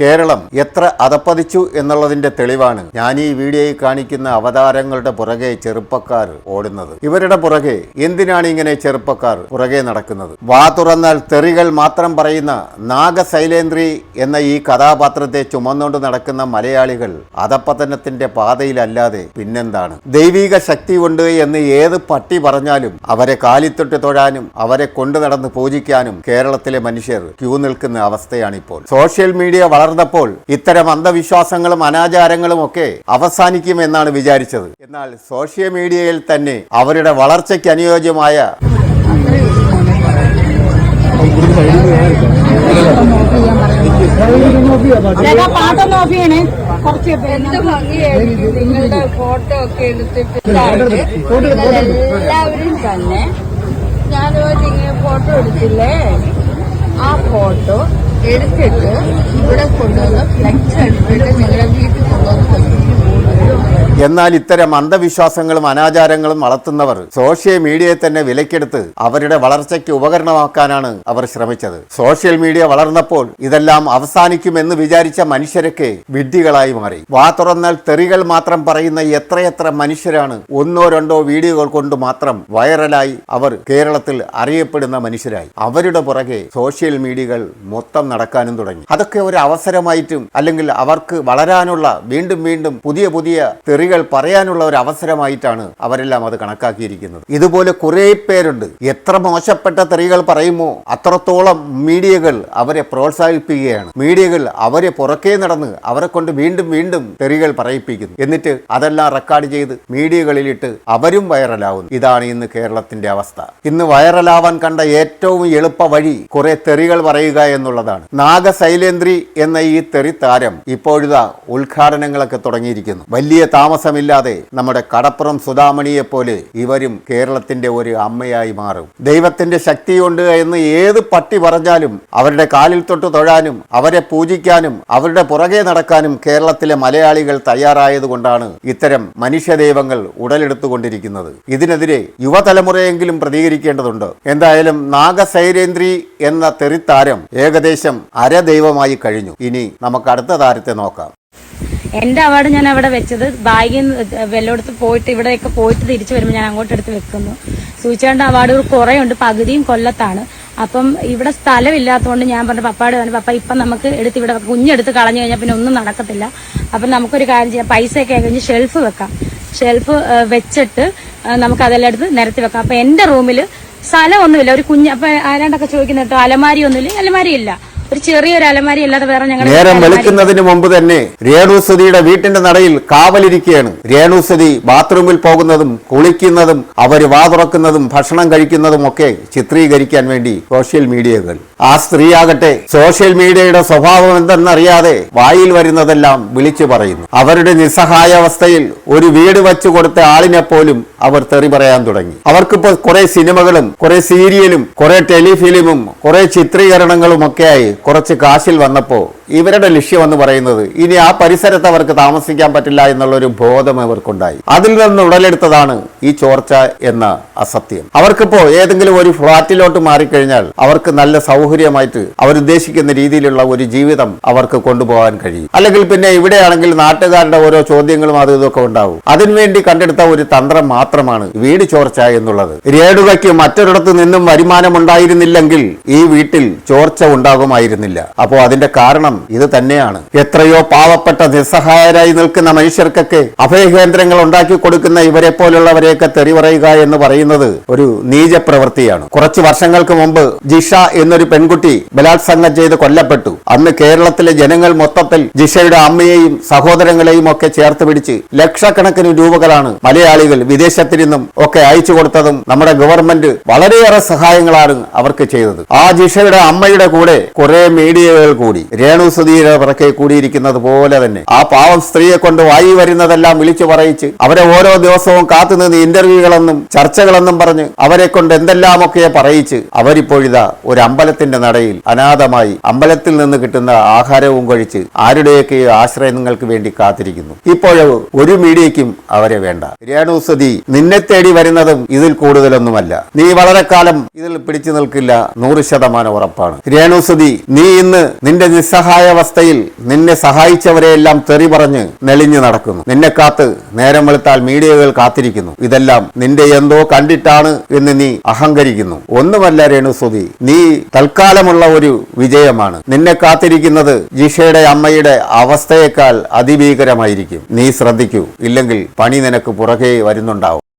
കേരളം എത്ര അതപ്പതിച്ചു എന്നുള്ളതിന്റെ തെളിവാണ് ഞാൻ ഈ വീഡിയോയിൽ കാണിക്കുന്ന അവതാരങ്ങളുടെ പുറകെ ചെറുപ്പക്കാർ ഓടുന്നത്. ഇവരുടെ പുറകെ എന്തിനാണ് ഇങ്ങനെ ചെറുപ്പക്കാർ പുറകെ നടക്കുന്നത്? വാ തുറന്നാൽ തെറികൾ മാത്രം പറയുന്ന നാഗശൈലേന്ദ്രി എന്ന ഈ കഥാപാത്രത്തെ ചുമന്നുകൊണ്ട് നടക്കുന്ന മലയാളികൾ അതപ്പതനത്തിന്റെ പാതയിലല്ലാതെ പിന്നെന്താണ്? ദൈവിക ശക്തി ഉണ്ട് എന്ന് ഏത് പട്ടി പറഞ്ഞാലും അവരെ കാലിത്തൊട്ട് തൊഴാനും അവരെ കൊണ്ടു നടന്ന് പൂജിക്കാനും കേരളത്തിലെ മനുഷ്യർ ക്യൂ നിൽക്കുന്ന അവസ്ഥയാണിപ്പോൾ. സോഷ്യൽ മീഡിയ വളർന്നപ്പോൾ ഇത്തരം അന്ധവിശ്വാസങ്ങളും അനാചാരങ്ങളും ഒക്കെ അവസാനിക്കുമെന്നാണ് വിചാരിച്ചത്. എന്നാൽ സോഷ്യൽ മീഡിയയിൽ തന്നെ അവരുടെ വളർച്ചയ്ക്ക് അനുയോജ്യമായ ഫോട്ടോ ഒക്കെ എടുത്തിട്ട് എല്ലാവരും തന്നെ ഞാനുമായിട്ട് ഇങ്ങനെ ഫോട്ടോ എടുത്തില്ലേ? ആ ഫോട്ടോ എടുത്തിട്ട് ഇവിടെ കൊണ്ടുവന്ന് ഫ്ലെക്സ് എടുത്തിട്ട് നിങ്ങളുടെ വീട്ടിൽ കൊണ്ടുവന്ന് തരും. എന്നാൽ ഇത്തരം അന്ധവിശ്വാസങ്ങളും അനാചാരങ്ങളും വളർത്തുന്നവർ സോഷ്യൽ മീഡിയയെ തന്നെ വിലക്കെടുത്ത് അവരുടെ വളർച്ചയ്ക്ക് ഉപകരണമാക്കാനാണ് അവർ ശ്രമിച്ചത്. സോഷ്യൽ മീഡിയ വളർന്നപ്പോൾ ഇതെല്ലാം അവസാനിക്കുമെന്ന് വിചാരിച്ച മനുഷ്യരൊക്കെ വിഡ്ഢികളായി മാറി. വാ തുറന്നാൽ തെറികൾ മാത്രം പറയുന്ന എത്രയെത്ര മനുഷ്യരാണ് ഒന്നോ രണ്ടോ വീഡിയോകൾ കൊണ്ട് മാത്രം വൈറലായി അവർ കേരളത്തിൽ അറിയപ്പെടുന്ന മനുഷ്യരായി. അവരുടെ പുറകെ സോഷ്യൽ മീഡിയകൾ മൊത്തം നടക്കാനും തുടങ്ങി. അതൊക്കെ ഒരു അവസരമായിട്ടും അല്ലെങ്കിൽ അവർക്ക് വളരാനുള്ള വീണ്ടും വീണ്ടും പുതിയ പുതിയ തെറികൾ പറയാനുള്ള ഒരു അവസരമായിട്ടാണ് അവരെല്ലാം അത് കണക്കാക്കിയിരിക്കുന്നത്. ഇതുപോലെ കുറേ പേരുണ്ട്. എത്ര മോശപ്പെട്ട തെറികൾ പറയുമോ അത്രത്തോളം മീഡിയകൾ അവരെ പ്രോത്സാഹിപ്പിക്കുകയാണ്. മീഡിയകൾ അവരെ പുറകെ നടന്ന് അവരെ കൊണ്ട് വീണ്ടും വീണ്ടും തെറികൾ പറയിപ്പിക്കുന്നു. എന്നിട്ട് അതെല്ലാം റെക്കോർഡ് ചെയ്ത് മീഡിയകളിലിട്ട് അവരും വൈറലാവുന്നു. ഇതാണ് ഇന്ന് കേരളത്തിന്റെ അവസ്ഥ. ഇന്ന് വൈറലാവാൻ കണ്ട ഏറ്റവും എളുപ്പ വഴി കുറെ തെറികൾ പറയുക എന്നുള്ളതാണ്. നാഗശൈലേന്ദ്രി എന്ന ഈ തെറി താരം ഇപ്പോഴിതാ ഉദ്ഘാടനങ്ങളൊക്കെ തുടങ്ങിയിരിക്കുന്നു. വലിയ താമസമില്ലാതെ നമ്മുടെ കടപ്പുറം സുധാമണിയെ പോലെ ഇവരും കേരളത്തിന്റെ ഒരു അമ്മയായി മാറും. ദൈവത്തിന്റെ ശക്തിയുണ്ട് എന്ന് ഏത് പട്ടി പറഞ്ഞാലും അവരുടെ കാലിൽ തൊട്ട് തൊഴാനും അവരെ പൂജിക്കാനും അവരുടെ പുറകെ നടക്കാനും കേരളത്തിലെ മലയാളികൾ തയ്യാറായതുകൊണ്ടാണ് ഇത്തരം മനുഷ്യദൈവങ്ങൾ ഉടലെടുത്തുകൊണ്ടിരിക്കുന്നത്. ഇതിനെതിരെ യുവതലമുറയെങ്കിലും പ്രതികരിക്കേണ്ടതുണ്ട്. എന്തായാലും നാഗസൈരേന്ദ്രി എന്ന തെറിത്താരം ഏകദേശം അരദൈവമായി കഴിഞ്ഞു. ഇനി നമുക്ക് അടുത്ത താരത്തെ നോക്കാം. എന്റെ അവാർഡ് ഞാൻ അവിടെ വെച്ചത് ബാഗിൽ വെല്ലോടത്ത് പോയിട്ട് ഇവിടെയൊക്കെ പോയിട്ട് തിരിച്ചു വരുമ്പോൾ ഞാൻ അങ്ങോട്ട് എടുത്ത് വെക്കുന്നു. സൂചിച്ചേണ്ട അവാർഡുകൾ കുറെ ഉണ്ട് പകുതിയും കൊല്ലത്താണ്. അപ്പം ഇവിടെ സ്ഥലമില്ലാത്തതുകൊണ്ട് ഞാൻ പറഞ്ഞു പപ്പാട് പറഞ്ഞു പപ്പ ഇപ്പം നമുക്ക് എടുത്ത് ഇവിടെ. കുഞ്ഞെടുത്ത് കളഞ്ഞു കഴിഞ്ഞാൽ പിന്നെ ഒന്നും നടക്കത്തില്ല. അപ്പം നമുക്കൊരു കാര്യം ചെയ്യാം പൈസയൊക്കെ കഴിഞ്ഞ് ഷെൽഫ് വെക്കാം. ഷെൽഫ് വെച്ചിട്ട് നമുക്ക് അതെല്ലാം എടുത്ത് നിരത്തി വെക്കാം. അപ്പം എന്റെ റൂമിൽ സ്ഥലമൊന്നുമില്ല. ഒരു കുഞ്ഞ് അപ്പം ആരാണ്ടൊക്കെ ചോദിക്കുന്നു കേട്ടോ അലമാരി ഒന്നുമില്ല അലമാരി ഇല്ല ഒരു ചെറിയൊരു അലമാരി അല്ലാതെ വേറെ നേരം വെളുക്കുന്നതിന് മുമ്പ് തന്നെ രേണുസുതിയുടെ വീട്ടിന്റെ നടയിൽ കാവലിരിക്കുകയാണ് രേണുസുതി ബാത്റൂമിൽ പോകുന്നതും കുളിക്കുന്നതും അവർ വാ തുറക്കുന്നതും ഭക്ഷണം കഴിക്കുന്നതും ഒക്കെ ചിത്രീകരിക്കാൻ വേണ്ടി സോഷ്യൽ മീഡിയകൾ. ആ സ്ത്രീയാകട്ടെ സോഷ്യൽ മീഡിയയുടെ സ്വഭാവം എന്തെന്നറിയാതെ വായിൽ വരുന്നതെല്ലാം വിളിച്ചു പറയുന്നു. അവരുടെ നിസ്സഹായാവസ്ഥയിൽ ഒരു വീട് വച്ചു കൊടുത്ത ആളിനെ പോലും അവർ തെറി പറയാൻ തുടങ്ങി. അവർക്കിപ്പോ കുറെ സിനിമകളും കുറെ സീരിയലും കുറെ ടെലിഫിലിമും കുറെ ചിത്രീകരണങ്ങളും ഒക്കെയായി കുറച്ച് കാശിൽ വന്നപ്പോ ഇവരുടെ ലക്ഷ്യം എന്ന് പറയുന്നത് ഇനി ആ പരിസരത്ത് അവർക്ക് താമസിക്കാൻ പറ്റില്ല എന്നുള്ളൊരു ബോധം അവർക്കുണ്ടായി. അതിൽ നിന്ന് ഉടലെടുത്തതാണ് ഈ ചോർച്ച എന്ന അസത്യം. അവർക്കിപ്പോ ഏതെങ്കിലും ഒരു ഫ്ളാറ്റിലോട്ട് മാറിക്കഴിഞ്ഞാൽ അവർക്ക് നല്ല സൗകര്യമായിട്ട് അവരുദ്ദേശിക്കുന്ന രീതിയിലുള്ള ഒരു ജീവിതം അവർക്ക് കൊണ്ടുപോകാൻ കഴിയും. അല്ലെങ്കിൽ പിന്നെ ഇവിടെയാണെങ്കിൽ നാട്ടുകാരുടെ ഓരോ ചോദ്യങ്ങളും അതും ഇതൊക്കെ ഉണ്ടാവും. അതിനുവേണ്ടി കണ്ടെടുത്ത ഒരു തന്ത്രം മാത്രമാണ് വീട് ചോർച്ച എന്നുള്ളത്. രേണുകയ്ക്ക് മറ്റൊരിടത്ത് നിന്നും വരുമാനം ഉണ്ടായിരുന്നില്ലെങ്കിൽ ഈ വീട്ടിൽ ചോർച്ച ഉണ്ടാകുമായിരുന്നില്ല. അപ്പോൾ അതിന്റെ കാരണം ഇത് തന്നെയാണ്. എത്രയോ പാവപ്പെട്ട നിസ്സഹായരായി നിൽക്കുന്ന മനുഷ്യർക്കൊക്കെ അഭയകേന്ദ്രങ്ങൾ ഉണ്ടാക്കി കൊടുക്കുന്ന ഇവരെ പോലുള്ളവരെയൊക്കെ തെറി പറയുക എന്ന് പറയുന്നത് ഒരു നീച പ്രവൃത്തിയാണ് കുറച്ച് വർഷങ്ങൾക്ക് മുമ്പ് ജിഷ എന്നൊരു പെൺകുട്ടി ബലാത്സംഗം ചെയ്ത് കൊല്ലപ്പെട്ടു. അന്ന് കേരളത്തിലെ ജനങ്ങൾ മൊത്തത്തിൽ ജിഷയുടെ അമ്മയെയും സഹോദരങ്ങളെയും ഒക്കെ ചേർത്ത് പിടിച്ച് ലക്ഷക്കണക്കിന് രൂപകളാണ് മലയാളികൾ വിദേശത്തിൽ നിന്നും ഒക്കെ അയച്ചു കൊടുത്തതും നമ്മുടെ ഗവൺമെന്റ് വളരെയേറെ സഹായങ്ങളാണ് അവർക്ക് ചെയ്തത്. ആ ജിഷയുടെ അമ്മയുടെ കൂടെ കുറെ മീഡിയകൾ കൂടി. രേണു സുധീര പിറക്കെ കൂടിയിരിക്കുന്നത് പോലെ തന്നെ. ആ പാവം സ്ത്രീയെ കൊണ്ട് വായി വരുന്നതെല്ലാം വിളിച്ചു പറയിച്ച് അവരെ ഓരോ ദിവസവും കാത്തുനിന്ന് ഇന്റർവ്യൂകളെന്നും ചർച്ചകളെന്നും പറഞ്ഞ് അവരെ കൊണ്ട് എന്തെല്ലാമൊക്കെ പറയിച്ച് അവരിപ്പോഴിതാ ഒരു അമ്പലത്തിന്റെ നടയിൽ അനാഥമായി അമ്പലത്തിൽ നിന്ന് കിട്ടുന്ന ആഹാരവും കഴിച്ച് ആരുടെയൊക്കെയോ ആശ്രയങ്ങൾക്ക് വേണ്ടി കാത്തിരിക്കുന്നു. ഇപ്പോഴോ ഒരു മീഡിയയ്ക്കും അവരെ വേണ്ട. രേണു നിന്നെ തേടി വരുന്നതും ഇതിൽ കൂടുതലൊന്നുമല്ല. നീ വളരെ കാലം ഇതിൽ പിടിച്ചു നിൽക്കില്ല നൂറ് ശതമാനം ഉറപ്പാണ്. രേണു നീ ഇന്ന് നിന്റെ നിസ്സഹായ നിസ്സഹായാവസ്ഥയിൽ നിന്നെ സഹായിച്ചവരെയെല്ലാം തെറി പറഞ്ഞ് നെളിഞ്ഞു നടക്കുന്നു. നിന്നെ കാത്ത് നേരം വെളുത്താൽ മീഡിയകൾ കാത്തിരിക്കുന്നു. ഇതെല്ലാം നിന്റെ എന്തോ കണ്ടിട്ടാണ് എന്ന് നീ അഹങ്കരിക്കുന്നു. ഒന്നുമല്ല രേണുസുതി നീ തൽക്കാലമുള്ള ഒരു വിജയമാണ്. നിന്നെ കാത്തിരിക്കുന്നത് ജിഷയുടെ അമ്മയുടെ അവസ്ഥയേക്കാൾ അതിഭീകരമായിരിക്കും. നീ ശ്രദ്ധിക്കൂ ഇല്ലെങ്കിൽ പണി നിനക്ക് പുറകെ വരുന്നുണ്ടാവും.